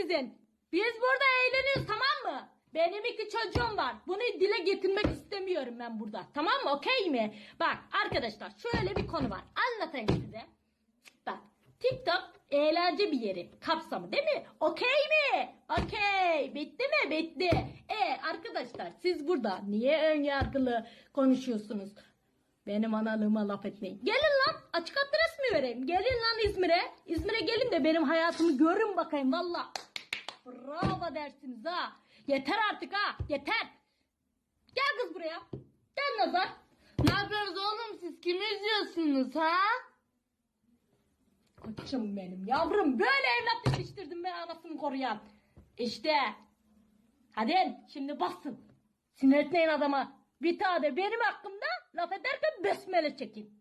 Sizin? Biz burada eğleniyoruz tamam mı? Benim iki çocuğum var. Bunu dile getirmek istemiyorum ben burada. Tamam mı? Okey mi? Bak arkadaşlar şöyle bir konu var. Anlatayım size. Bak TikTok eğlence bir yeri kapsamı değil mi? Okey mi? Okey. Bitti mi? Bitti. E arkadaşlar siz burada niye ön yargılı konuşuyorsunuz? Benim analığıma laf etmeyin. Gelin lan açık adres mi vereyim? Gelin lan İzmir'e. İzmir'e gelin de benim hayatımı görün bakayım valla. Bravo dersiniz ha. Yeter artık ha. Yeter. Gel kız buraya. Gel Nazar. Ne yapıyorsunuz oğlum siz kimi izliyorsunuz ha? Koçum benim yavrum böyle evlat yetiştirdim ben anasını koruyan. İşte. Hadi şimdi basın. Sinir etmeyin adama. Bir tane benim hakkımda laf ederken besmele çekin.